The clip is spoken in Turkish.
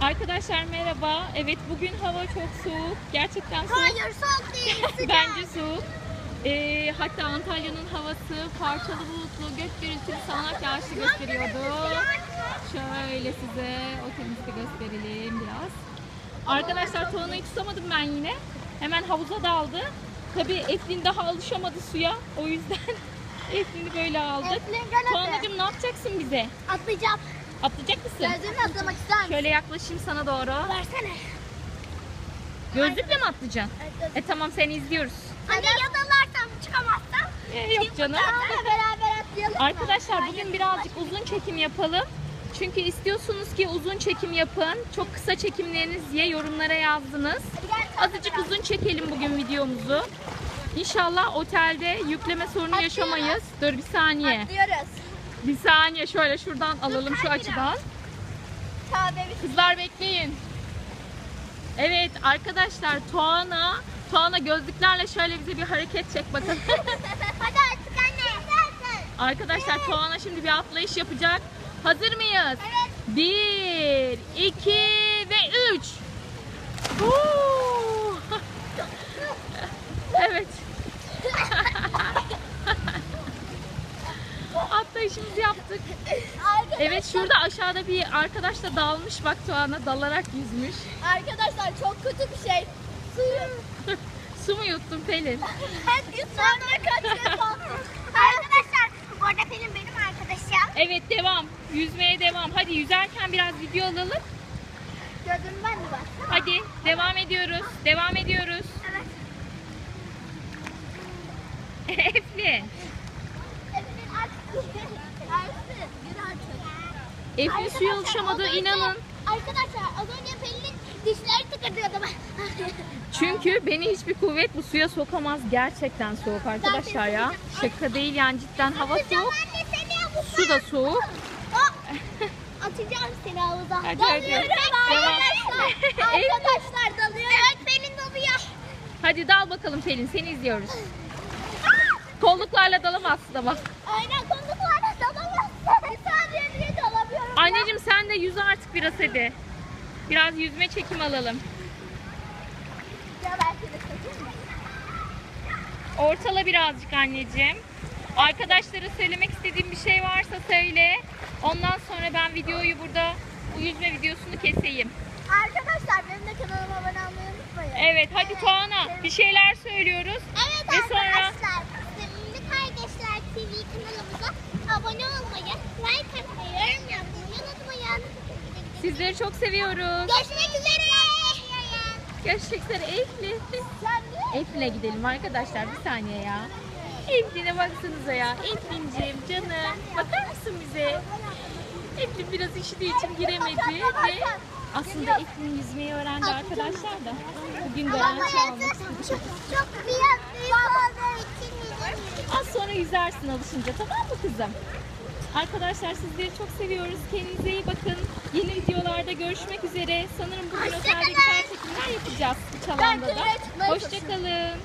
Arkadaşlar merhaba. Evet bugün hava çok soğuk. Gerçekten soğuk. Hayır soğuk değil sıcak. Bence soğuk. Ee, hatta Antalya'nın havası parçalı bulutlu, gök gürültülü sağanak yağışlı gösteriyordu. Şöyle size otelimizi gösterelim biraz. Arkadaşlar Tuana'yı tutamadım ben yine. Hemen havuza daldı. Tabii Eflin daha alışamadı suya. O yüzden Eflin'i böyle aldık. Eflin gel hadi. Tuana'cığım ne yapacaksın bize? Atlayacağım. Atlayacak mısın? Gözlerini atlamak ister misin? Şöyle yaklaşayım sana doğru. Versene. Gözlükle mi atlayacaksın? Evet, E tamam seni izliyoruz. Hani yadalarsam çıkamazsam. E, yok canım. Beraber, beraber atlayalım. mı? Arkadaşlar bugün birazcık uzun çekim yapalım. Çünkü istiyorsunuz ki uzun çekim yapın. Çok kısa çekimleriniz diye yorumlara yazdınız. Azıcık uzun çekelim bugün videomuzu. İnşallah otelde yükleme sorunu yaşamayız. Dur bir saniye. Atlıyoruz. Bir saniye şöyle şuradan alalım şu açıdan. Kızlar bekleyin. Evet arkadaşlar Tuana Tuana gözlüklerle şöyle bize bir hareket çek bakalım. Hadi artık anne. Arkadaşlar Tuana şimdi bir atlayış yapacak. Hazır mıyız? Evet. Bir, iki ve üç. Huu! evet. Atlayışımızı yaptık. Evet şurada aşağıda bir arkadaş da dalmış. Bak Tuana dalarak yüzmüş. Arkadaşlar çok kötü bir şey. Suyu. Su mu yuttun Pelin? Hep sonra kaçıyor. Arkadaşlar bu arada Pelin benim arkadaşım. Evet devam. Yüzmeye devam. Hadi yüzerken biraz video alalım. Gözüm ben mi var? Hadi devam ediyoruz. Devam ediyoruz. Evet. Eflin. Eflin suya alışamadı inanın. Arkadaşlar az önce Pelin'in dişleri tıkırdıyordu. Çünkü beni hiçbir kuvvet bu suya sokamaz. Gerçekten soğuk arkadaşlar ya. Şaka değil yani cidden hava soğuk. Su da soğuk. Atacağım seni havuza. Hadi, hadi. Arkadaşlar. arkadaşlar dalıyorum. Evet Pelin dalıyor. Hadi dal bakalım Pelin seni izliyoruz. Kolluklarla dalamazsın ama. Aynen konduklarla dalamazsın. Bir saniye bile dalamıyorum. Anneciğim sen de yüz artık biraz hadi. Biraz yüzme çekim alalım. Ortala birazcık anneciğim. Arkadaşlara söylemek istediğim bir şey varsa söyle. Ondan sonra ben videoyu burada bu yüzme videosunu keseyim. Arkadaşlar benim de kanalıma abone olmayı unutmayın. Evet hadi Tuana bir şeyler söylüyoruz. Evet Ve sonra- arkadaşlar, Sevimli Sizleri çok seviyoruz. Görüşmek üzere. Görüşmek üzere de- Eflin'e gidelim arkadaşlar bir saniye ya. Eflin'e baksanıza ya. Eflin'ciğim canım bakar mısın bize? Eflin biraz işi için giremedi ve aslında Eflin yüzmeyi öğrendi arkadaşlar da. Bugün garanti aldık. Çok, çok biraz büyük olduğu için yüzemiyorum. Az sonra yüzersin alışınca tamam mı kızım? Arkadaşlar sizleri çok seviyoruz. Kendinize iyi bakın. Görüşmek üzere. Sanırım bugün otelde Hoşçakalın. güzel çekimler yapacağız. Çalanda da. Hoşçakalın.